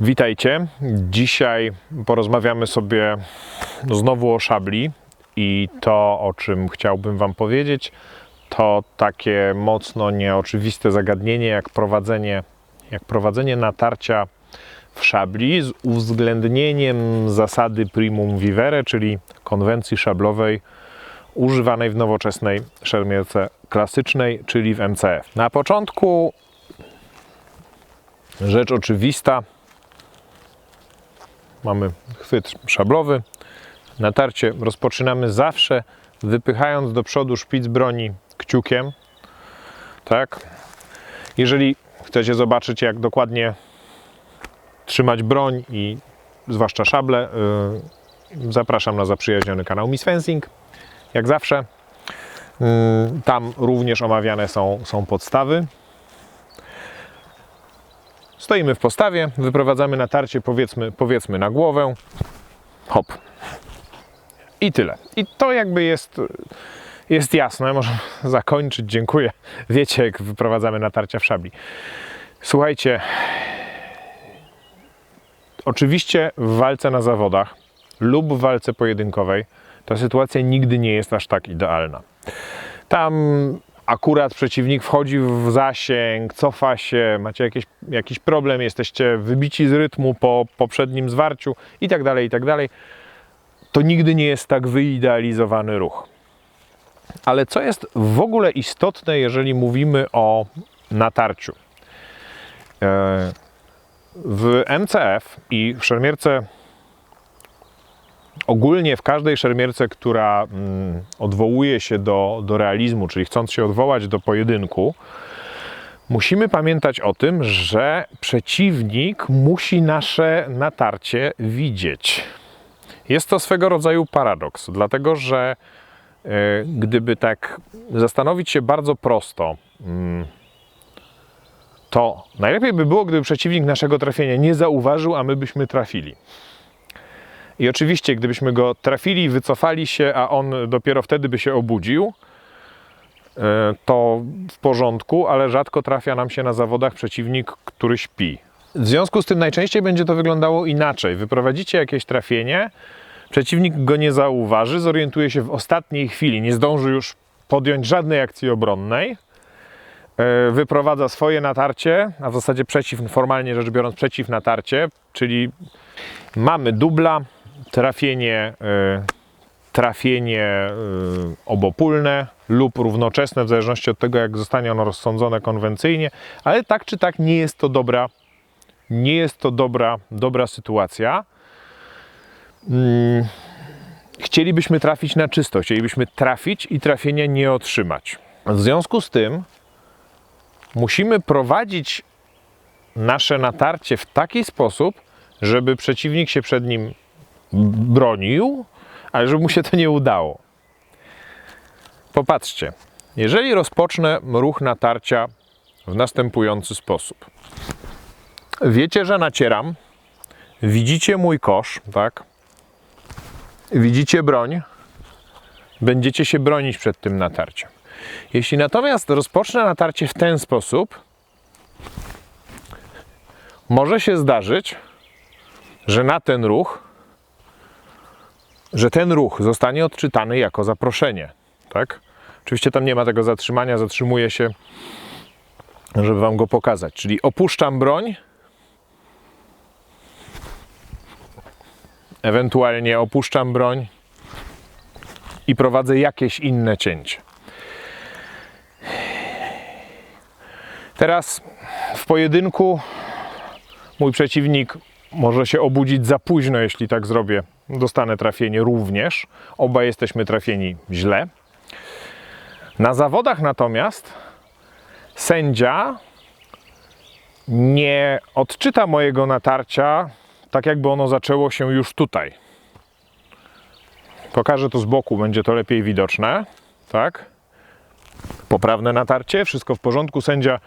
Witajcie. Dzisiaj porozmawiamy sobie znowu o szabli i to, o czym chciałbym Wam powiedzieć, to takie mocno nieoczywiste zagadnienie, jak prowadzenie, jak prowadzenie natarcia w szabli z uwzględnieniem zasady primum vivere, czyli konwencji szablowej używanej w nowoczesnej szermierce klasycznej, czyli w MCF. Na początku rzecz oczywista, mamy chwyt szablowy. Natarcie rozpoczynamy zawsze wypychając do przodu szpic broni kciukiem. Tak. Jeżeli chcecie zobaczyć, jak dokładnie trzymać broń i zwłaszcza szable, yy, zapraszam na zaprzyjaźniony kanał Miss Fencing. Jak zawsze. Yy, tam również omawiane są, są podstawy. Stoimy w postawie, wyprowadzamy natarcie powiedzmy, powiedzmy na głowę. Hop. I tyle. I to jakby jest, jest jasne. Możemy zakończyć. Dziękuję. Wiecie, jak wyprowadzamy natarcia w szabli. Słuchajcie. Oczywiście w walce na zawodach lub w walce pojedynkowej ta sytuacja nigdy nie jest aż tak idealna. Tam akurat przeciwnik wchodzi w zasięg, cofa się, macie jakieś, jakiś problem, jesteście wybici z rytmu po poprzednim zwarciu i tak dalej, i tak dalej. To nigdy nie jest tak wyidealizowany ruch. Ale co jest w ogóle istotne, jeżeli mówimy o natarciu? E, W MCF i w szermierce ogólnie w każdej szermierce, która mm, odwołuje się do, do realizmu, czyli chcąc się odwołać do pojedynku, musimy pamiętać o tym, że przeciwnik musi nasze natarcie widzieć. Jest to swego rodzaju paradoks, dlatego że e, gdyby tak zastanowić się bardzo prosto, mm, to najlepiej by było, gdyby przeciwnik naszego trafienia nie zauważył, a my byśmy trafili. I oczywiście, gdybyśmy go trafili, wycofali się, a on dopiero wtedy by się obudził, e, to w porządku, ale rzadko trafia nam się na zawodach przeciwnik, który śpi. W związku z tym najczęściej będzie to wyglądało inaczej. Wyprowadzicie jakieś trafienie, przeciwnik go nie zauważy, zorientuje się w ostatniej chwili, nie zdąży już podjąć żadnej akcji obronnej, e, wyprowadza swoje natarcie, a w zasadzie przeciw, formalnie rzecz biorąc przeciw natarcie, czyli mamy dubla, trafienie, y, trafienie y, obopólne lub równoczesne, w zależności od tego, jak zostanie ono rozsądzone konwencyjnie, ale tak czy tak nie jest to dobra, nie jest to dobra, dobra sytuacja. Mm, Chcielibyśmy trafić na czysto, chcielibyśmy trafić i trafienia nie otrzymać. W związku z tym musimy prowadzić nasze natarcie w taki sposób, żeby przeciwnik się przed nim bronił, ale żeby mu się to nie udało. Popatrzcie, jeżeli rozpocznę ruch natarcia w następujący sposób. Wiecie, że nacieram, widzicie mój kosz, tak? Widzicie broń, będziecie się bronić przed tym natarciem. Jeśli natomiast rozpocznę natarcie w ten sposób, może się zdarzyć, że na ten ruch, że ten ruch zostanie odczytany jako zaproszenie, tak? Oczywiście tam nie ma tego zatrzymania, zatrzymuję się, żeby wam go pokazać. Czyli opuszczam broń, ewentualnie opuszczam broń i prowadzę jakieś inne cięcie. Teraz w pojedynku mój przeciwnik może się obudzić za późno, jeśli tak zrobię. Dostanę trafienie również. Oba jesteśmy trafieni źle. Na zawodach natomiast sędzia nie odczyta mojego natarcia tak, jakby ono zaczęło się już tutaj. Pokażę to z boku, będzie to lepiej widoczne. Tak? Poprawne natarcie, wszystko w porządku. Sędzia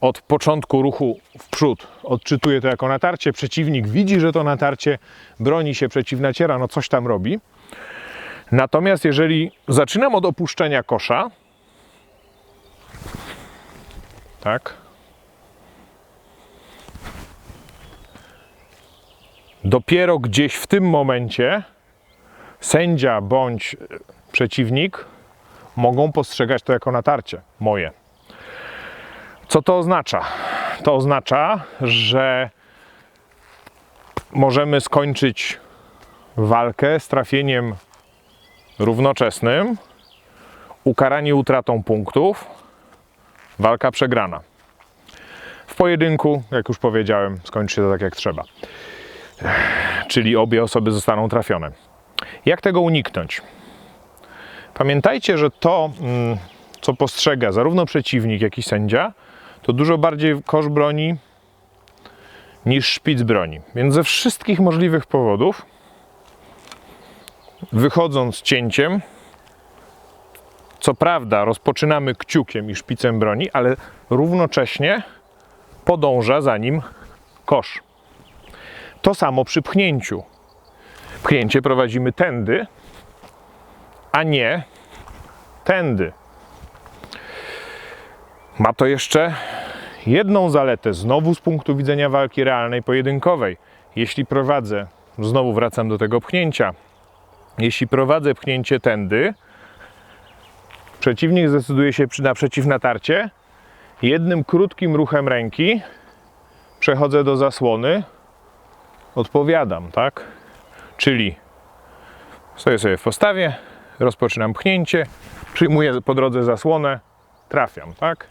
od początku ruchu w przód odczytuje to jako natarcie. Przeciwnik widzi, że to natarcie, broni się, przeciw naciera, no coś tam robi. Natomiast jeżeli zaczynam od opuszczenia kosza, tak, Dopiero gdzieś w tym momencie sędzia bądź przeciwnik mogą postrzegać to jako natarcie moje. Co to oznacza? To oznacza, że możemy skończyć walkę z trafieniem równoczesnym, ukaranie utratą punktów, walka przegrana. W pojedynku, jak już powiedziałem, skończy się to tak jak trzeba. Czyli obie osoby zostaną trafione. Jak tego uniknąć? Pamiętajcie, że to, mm, co postrzega zarówno przeciwnik, jak i sędzia, to dużo bardziej kosz broni niż szpic broni. Więc ze wszystkich możliwych powodów, wychodząc cięciem, co prawda rozpoczynamy kciukiem i szpicem broni, ale równocześnie podąża za nim kosz. To samo przy pchnięciu. Pchnięcie prowadzimy tędy, a nie tędy. Ma to jeszcze jedną zaletę, znowu z punktu widzenia walki realnej, pojedynkowej. Jeśli prowadzę, znowu wracam do tego pchnięcia, jeśli prowadzę pchnięcie tędy, przeciwnik zdecyduje się na przeciwnatarcie, jednym krótkim ruchem ręki przechodzę do zasłony, odpowiadam, tak? Czyli stoję sobie w postawie, rozpoczynam pchnięcie, przyjmuję po drodze zasłonę, trafiam, tak?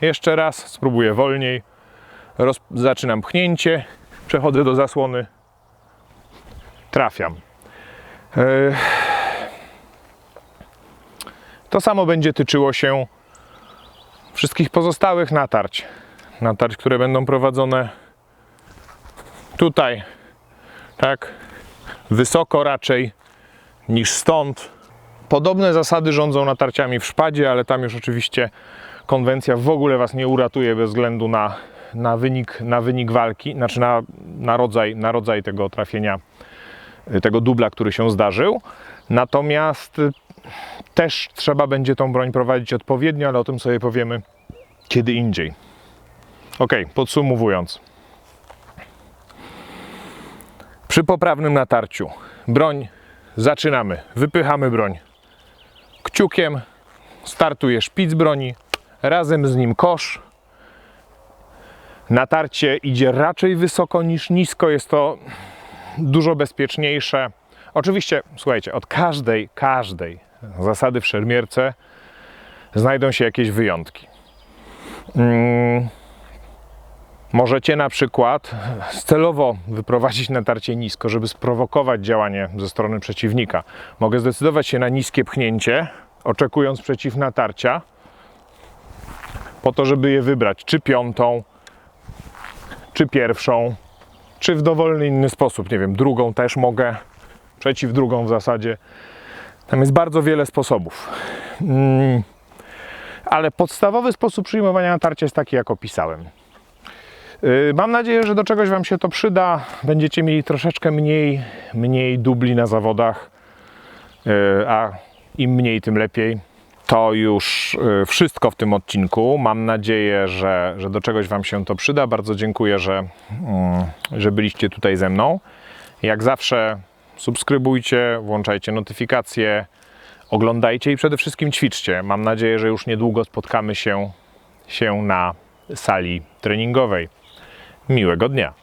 Jeszcze raz, spróbuję wolniej, roz, zaczynam pchnięcie, przechodzę do zasłony, trafiam. E, To samo będzie tyczyło się wszystkich pozostałych natarć. Natarć, które będą prowadzone tutaj, tak, wysoko raczej niż stąd. Podobne zasady rządzą natarciami w szpadzie, ale tam już oczywiście konwencja w ogóle Was nie uratuje bez względu na, na, wynik, na wynik walki, znaczy na, na, rodzaj, na rodzaj tego trafienia, y, tego dubla, który się zdarzył. Natomiast y, też trzeba będzie tą broń prowadzić odpowiednio, ale o tym sobie powiemy kiedy indziej. Ok, podsumowując. Przy poprawnym natarciu broń zaczynamy, wypychamy broń kciukiem, startuje szpic broni, razem z nim kosz. Natarcie idzie raczej wysoko niż nisko, jest to dużo bezpieczniejsze. Oczywiście, słuchajcie, od każdej, każdej zasady w szermierce znajdą się jakieś wyjątki. Mm, Możecie na przykład celowo wyprowadzić natarcie nisko, żeby sprowokować działanie ze strony przeciwnika. Mogę zdecydować się na niskie pchnięcie, oczekując przeciw natarcia, po to, żeby je wybrać, czy piątą, czy pierwszą, czy w dowolny inny sposób. Nie wiem, drugą też mogę, przeciw drugą w zasadzie. Tam jest bardzo wiele sposobów. Mm, ale podstawowy sposób przyjmowania natarcia jest taki, jak opisałem. Yy, Mam nadzieję, że do czegoś Wam się to przyda. Będziecie mieli troszeczkę mniej, mniej dubli na zawodach, Yy, a im mniej, tym lepiej. To już yy, wszystko w tym odcinku. Mam nadzieję, że, że do czegoś Wam się to przyda. Bardzo dziękuję, że, mm, że byliście tutaj ze mną. Jak zawsze subskrybujcie, włączajcie notyfikacje, oglądajcie i przede wszystkim ćwiczcie. Mam nadzieję, że już niedługo spotkamy się, się na sali treningowej. Miłego dnia.